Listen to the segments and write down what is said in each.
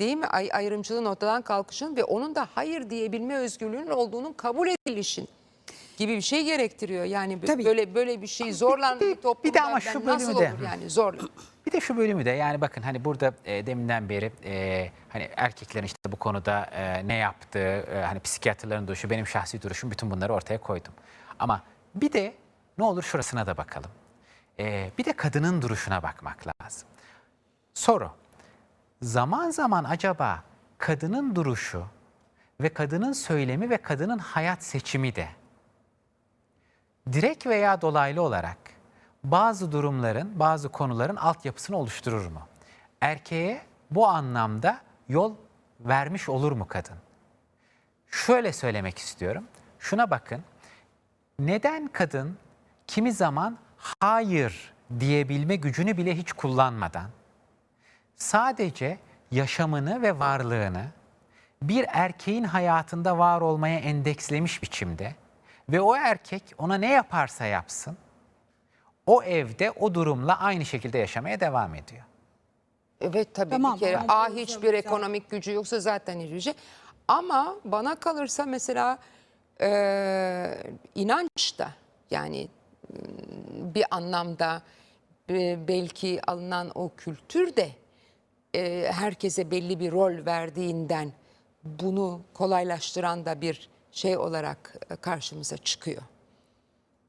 değil mi? Ay, ayrımcılığın ortadan kalkışın ve onun da hayır diyebilme özgürlüğünün olduğunun kabul edilişin gibi bir şey gerektiriyor. Yani Tabii. böyle böyle bir şey zorla bir bir de ama şu nasıl bölümü de- olur yani zorla. Bir de şu bölümü de yani bakın hani burada e, deminden beri e, hani erkeklerin işte bu konuda e, ne yaptığı, e, hani psikiyatrların duruşu, benim şahsi duruşum bütün bunları ortaya koydum. Ama bir de ne olur şurasına da bakalım. E, bir de kadının duruşuna bakmak lazım. Soru, zaman zaman acaba kadının duruşu ve kadının söylemi ve kadının hayat seçimi de direkt veya dolaylı olarak bazı durumların, bazı konuların altyapısını oluşturur mu? Erkeğe bu anlamda yol vermiş olur mu kadın? Şöyle söylemek istiyorum. Şuna bakın. Neden kadın kimi zaman hayır diyebilme gücünü bile hiç kullanmadan sadece yaşamını ve varlığını bir erkeğin hayatında var olmaya endekslemiş biçimde ve o erkek ona ne yaparsa yapsın o evde o durumla aynı şekilde yaşamaya devam ediyor. Evet tabii Tamam, bir kere A hiçbir ekonomik gücü yoksa zaten şey. Ama bana kalırsa mesela e, inanç da yani m, bir anlamda e, belki alınan o kültür de e, herkese belli bir rol verdiğinden bunu kolaylaştıran da bir şey olarak e, karşımıza çıkıyor.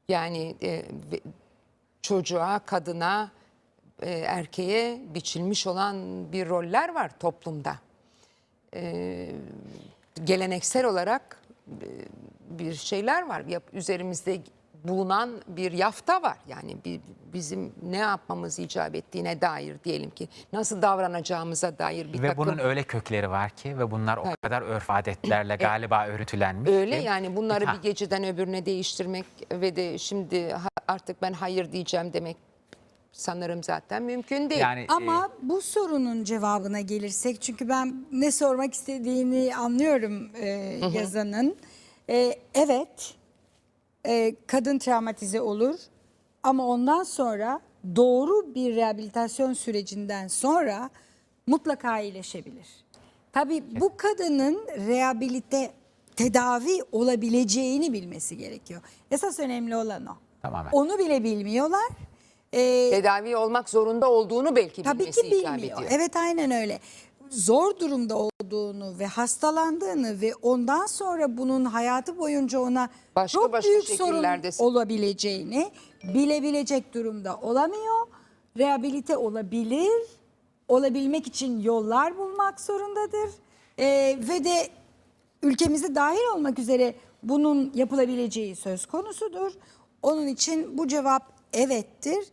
Yani e, çocuğa, kadına, e, erkeğe biçilmiş olan bir roller var toplumda. E, geleneksel olarak e, bir şeyler var. Üzerimizde bulunan bir yafta var. Yani bir, bizim ne yapmamız icap ettiğine dair diyelim ki nasıl davranacağımıza dair bir ve takım bunun öyle kökleri var ki ve bunlar o kadar örf adetlerle galiba örüntülenmiş Öyle ki. yani bunları Ha, bir geceden öbürüne değiştirmek ve de şimdi artık ben hayır diyeceğim demek sanırım zaten mümkün değil. yani Ama bu sorunun cevabına gelirsek çünkü ben ne sormak istediğini anlıyorum e, yazanın. E, evet e, kadın travmatize olur ama ondan sonra doğru bir rehabilitasyon sürecinden sonra mutlaka iyileşebilir. Tabii bu kadının rehabilite tedavi olabileceğini bilmesi gerekiyor. Esas önemli olan o. Tamamen. Onu bile bilmiyorlar. E, Tedavi olmak zorunda olduğunu belki Tabii bilmesi ki icap bilmiyor. ediyor. Evet aynen öyle. Zor durumda olduğunu ve hastalandığını ve ondan sonra bunun hayatı boyunca ona Başka çok başka büyük sorun şekillerde- olabileceğini bilebilecek durumda olamıyor. Rehabilite olabilir. Olabilmek için yollar bulmak zorundadır. Ee, ve de ülkemize dahil olmak üzere bunun yapılabileceği söz konusudur. Onun için bu cevap evettir.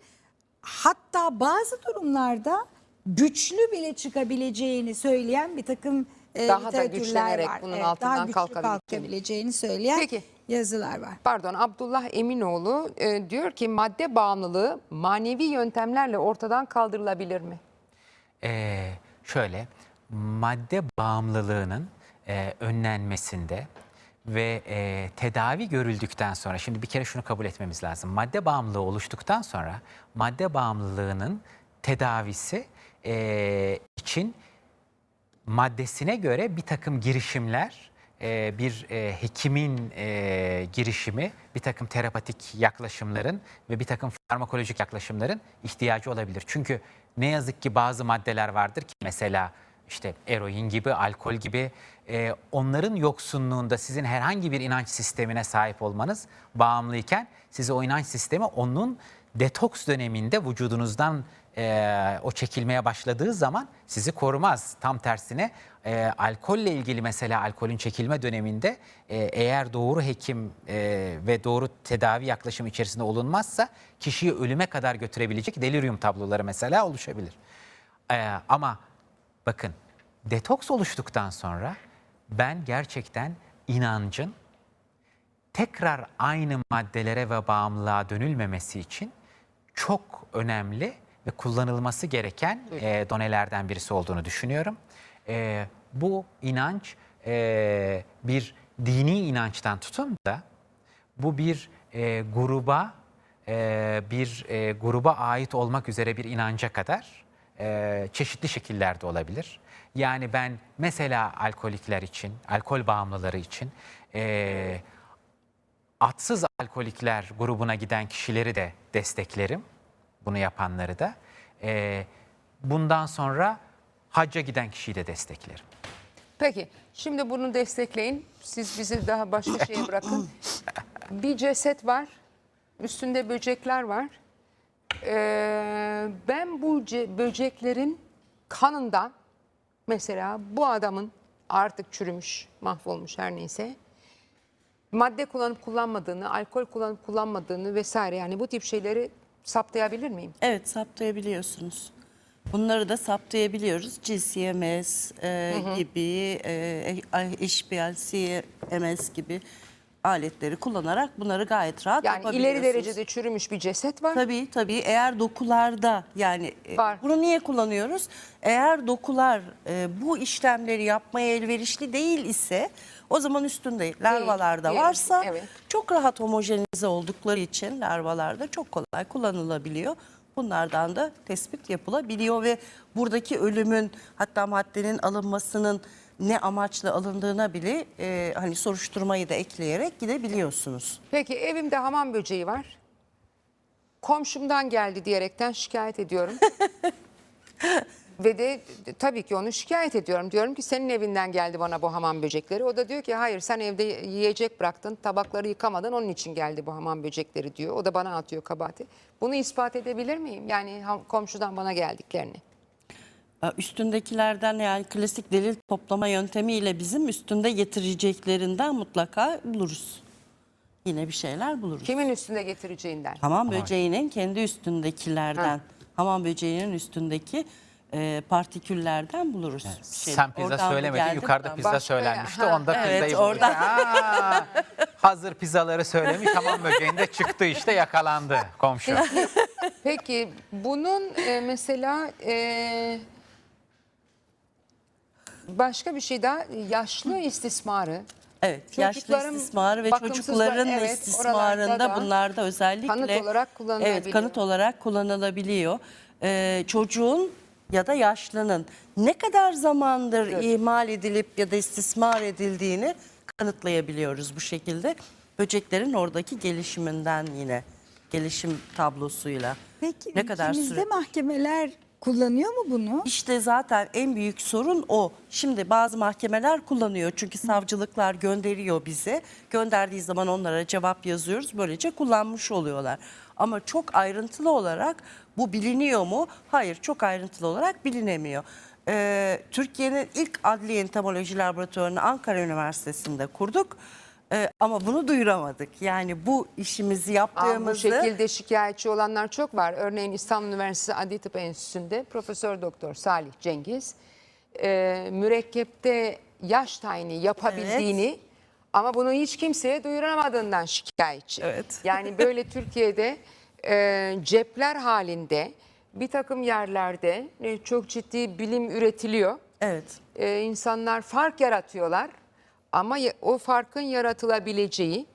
Hatta bazı durumlarda güçlü bile çıkabileceğini söyleyen bir takım e, Daha da güçlenerek var. bunun Evet, altından daha güçlü kalkabileceğini. kalkabileceğini söyleyen Peki. yazılar var. Pardon Abdullah Eminoğlu e, diyor ki madde bağımlılığı manevi yöntemlerle ortadan kaldırılabilir mi? Ee, şöyle madde bağımlılığının e, önlenmesinde ve e, tedavi görüldükten sonra şimdi bir kere şunu kabul etmemiz lazım. Madde bağımlılığı oluştuktan sonra madde bağımlılığının tedavisi e, için maddesine göre bir takım girişimler, e, bir e, hekimin e, girişimi, bir takım terapatik yaklaşımların ve bir takım farmakolojik yaklaşımların ihtiyacı olabilir. Çünkü ne yazık ki bazı maddeler vardır ki mesela işte eroin gibi, alkol gibi e, onların yoksunluğunda sizin herhangi bir inanç sistemine sahip olmanız bağımlıyken size o inanç sistemi onun detoks döneminde vücudunuzdan e, o çekilmeye başladığı zaman sizi korumaz. Tam tersine e, alkolle ilgili mesela alkolün çekilme döneminde e, eğer doğru hekim e, ve doğru tedavi yaklaşımı içerisinde olunmazsa kişiyi ölüme kadar götürebilecek delirium tabloları mesela oluşabilir. E, ama bakın detoks oluştuktan sonra ben gerçekten inancın tekrar aynı maddelere ve bağımlılığa dönülmemesi için çok önemli ve kullanılması gereken e, donelerden birisi olduğunu düşünüyorum. E, bu inanç e, bir dini inançtan tutun da bu bir e, gruba e, bir e, gruba ait olmak üzere bir inanca kadar e, çeşitli şekillerde olabilir. Yani ben mesela alkolikler için, alkol bağımlıları için eee atsız alkolikler grubuna giden kişileri de desteklerim. Bunu yapanları da. Eee, bundan sonra hacca giden kişiyi de desteklerim. Peki şimdi bunu destekleyin. Siz bizi daha başka şeye bırakın. Bir ceset var. Üstünde böcekler var. Ee, ben bu ce- böceklerin kanından mesela bu adamın artık çürümüş, mahvolmuş her neyse madde kullanıp kullanmadığını, alkol kullanıp kullanmadığını vesaire yani bu tip şeyleri saptayabilir miyim? Evet saptayabiliyorsunuz. Bunları da saptayabiliyoruz. GCMS e, gibi, e, HPLC, MS gibi aletleri kullanarak bunları gayet rahat Yani yapabiliyorsunuz. ileri derecede çürümüş bir ceset var. Tabii tabii eğer dokularda yani e, Var. bunu niye kullanıyoruz? Eğer dokular e, bu işlemleri yapmaya elverişli değil ise o zaman üstünde larvalarda değil, varsa evet. çok rahat homojenize oldukları için larvalarda çok kolay kullanılabiliyor. Bunlardan da tespit yapılabiliyor ve buradaki ölümün hatta maddenin alınmasının ne amaçla alındığına bile e, hani soruşturmayı da ekleyerek gidebiliyorsunuz. Peki evimde hamam böceği var. Komşumdan geldi diyerekten şikayet ediyorum. Ve de tabii ki onu şikayet ediyorum. Diyorum ki senin evinden geldi bana bu hamam böcekleri. O da diyor ki hayır sen evde yiyecek bıraktın, tabakları yıkamadın onun için geldi bu hamam böcekleri diyor. O da bana atıyor kabahati. Bunu ispat edebilir miyim? Yani komşudan bana geldiklerini. E, Üstündekilerden yani klasik delil toplama yöntemiyle bizim üstünde getireceklerinden mutlaka buluruz. Yine bir şeyler buluruz. Kimin üstünde getireceğinden. Hamam böceğinin kendi üstündekilerden, hamam böceğinin üstündeki e, partiküllerden buluruz. bir şey. Sen pizza Oradan söylemedin, yukarıda pizza Başka- söylenmişti. Ha, Onda evet, pizzayı orada. bulmuş. Aa, hazır pizzaları söylemiş, tamam böceğinde çıktı işte yakalandı komşu. Peki bunun e, mesela e, başka bir şey daha yaşlı istismarı. Evet, yaşlı Çocukların istismarı ve bakımsızlar, çocukların evet, oralarda istismarında da bunlarda özellikle kanıt olarak kullanılabiliyor. Evet, kanıt olarak kullanılabiliyor. Ee, çocuğun ya da yaşlının ne kadar zamandır ihmal edilip ya da istismar edildiğini kanıtlayabiliyoruz bu şekilde. Böceklerin oradaki gelişiminden yine gelişim tablosuyla. Peki ne kadar ülkemizde süre mahkemeler kullanıyor mu bunu? İşte zaten en büyük sorun o. Şimdi bazı mahkemeler kullanıyor çünkü savcılıklar gönderiyor bize. Gönderdiği zaman onlara cevap yazıyoruz. Böylece kullanmış oluyorlar. Ama çok ayrıntılı olarak bu biliniyor mu? Hayır, çok ayrıntılı olarak bilinemiyor. Ee, Türkiye'nin ilk adli entomoloji laboratuvarını Ankara Üniversitesi'nde kurduk. Ee, ama bunu duyuramadık. Yani bu işimizi Aa, bu yaptığımızı... şekilde şikayetçi olanlar çok var. Örneğin İstanbul Üniversitesi Adli Tıp Enstitüsü'nde Profesör Doktor Salih Cengiz e, mürekkepte yaş tayini yapabildiğini ama bunu hiç kimseye duyuramadığından şikayetçi. Evet. Yani böyle Türkiye'de e, cepler halinde bir takım yerlerde e, çok ciddi bilim üretiliyor. Evet. Ee, insanlar fark yaratıyorlar ama o farkın yaratılabileceği,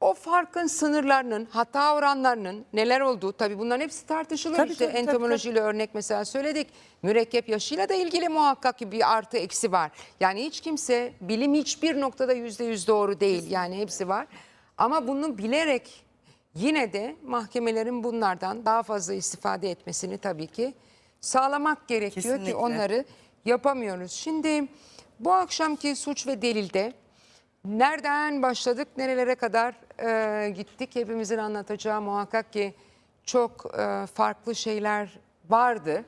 o farkın sınırlarının, hata oranlarının neler olduğu tabii bunların hepsi tartışılır. Tabii, işte tabii, tabii, entomolojiyle örnek mesela söyledik. Mürekkep yaşıyla da ilgili muhakkak ki bir artı eksi var. Yani hiç kimse bilim hiçbir noktada yüzde yüz doğru değil. Yani hepsi var. Ama bunu bilerek yine de mahkemelerin bunlardan daha fazla istifade etmesini tabii ki sağlamak gerekiyor Kesinlikle. ki onları yapamıyoruz. Şimdi bu akşamki suç ve delilde nereden başladık, nerelere kadar e, gittik hepimizin anlatacağı muhakkak ki çok e, farklı şeyler vardı.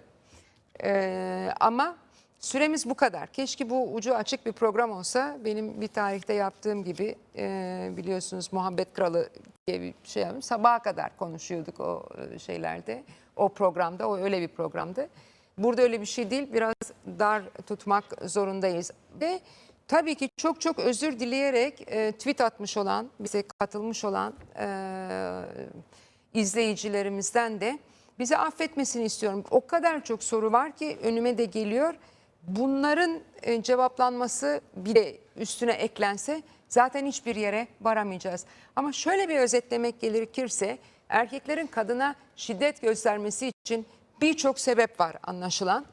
E, ama süremiz bu kadar. Keşke bu ucu açık bir program olsa. Benim bir tarihte yaptığım gibi e, biliyorsunuz Muhabbet Kralı diye bir şey yaptım. Sabaha kadar konuşuyorduk o e, şeylerde. O programda, o öyle bir programdı. Burada öyle bir şey değil. Biraz dar tutmak zorundayız. Ve tabii ki çok çok özür dileyerek e, tweet atmış olan, bize katılmış olan e, izleyicilerimizden de bizi affetmesini istiyorum. O kadar çok soru var ki önüme de geliyor. Bunların e, cevaplanması bile üstüne eklense zaten hiçbir yere varamayacağız. Ama şöyle bir özetlemek gerekirse erkeklerin kadına şiddet göstermesi için birçok sebep var anlaşılan.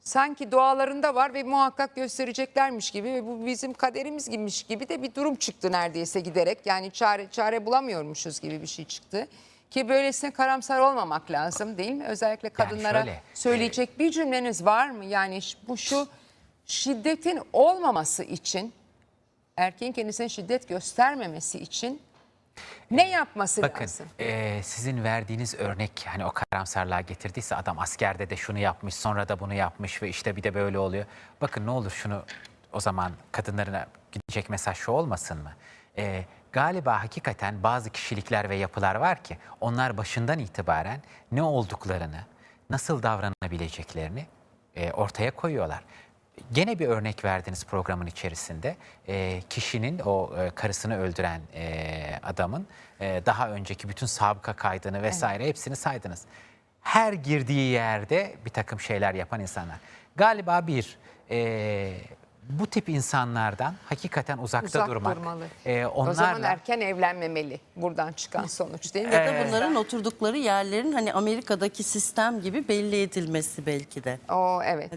sanki doğalarında var ve muhakkak göstereceklermiş gibi ve bu bizim kaderimiz gibiymiş gibi de bir durum çıktı neredeyse giderek. Yani çare çare bulamıyormuşuz gibi bir şey çıktı. Ki böylesine karamsar olmamak lazım değil mi? Özellikle kadınlara şöyle, söyleyecek bir cümleniz var mı? Yani bu şu şiddetin olmaması için erkeğin kendisine şiddet göstermemesi için ne yapması Bakın lazım? e, sizin verdiğiniz örnek hani o karamsarlığa getirdiyse adam askerde de şunu yapmış sonra da bunu yapmış ve işte bir de böyle oluyor. Bakın ne olur şunu o zaman kadınlarına gidecek mesaj şu olmasın mı? E, galiba hakikaten bazı kişilikler ve yapılar var ki onlar başından itibaren ne olduklarını, nasıl davranabileceklerini e, ortaya koyuyorlar. Gene bir örnek verdiniz programın içerisinde. E, kişinin o e, karısını öldüren e, adamın e, daha önceki bütün sabıka kaydını vesaire hepsini saydınız. Her girdiği yerde bir takım şeyler yapan insanlar. Galiba bir e, bu tip insanlardan hakikaten uzakta Uzak durmak. durmalı. e, O zaman onlarla erken evlenmemeli buradan çıkan sonuç değil mi? Ya da bunların oturdukları yerlerin hani Amerika'daki sistem gibi belli edilmesi belki de. O evet.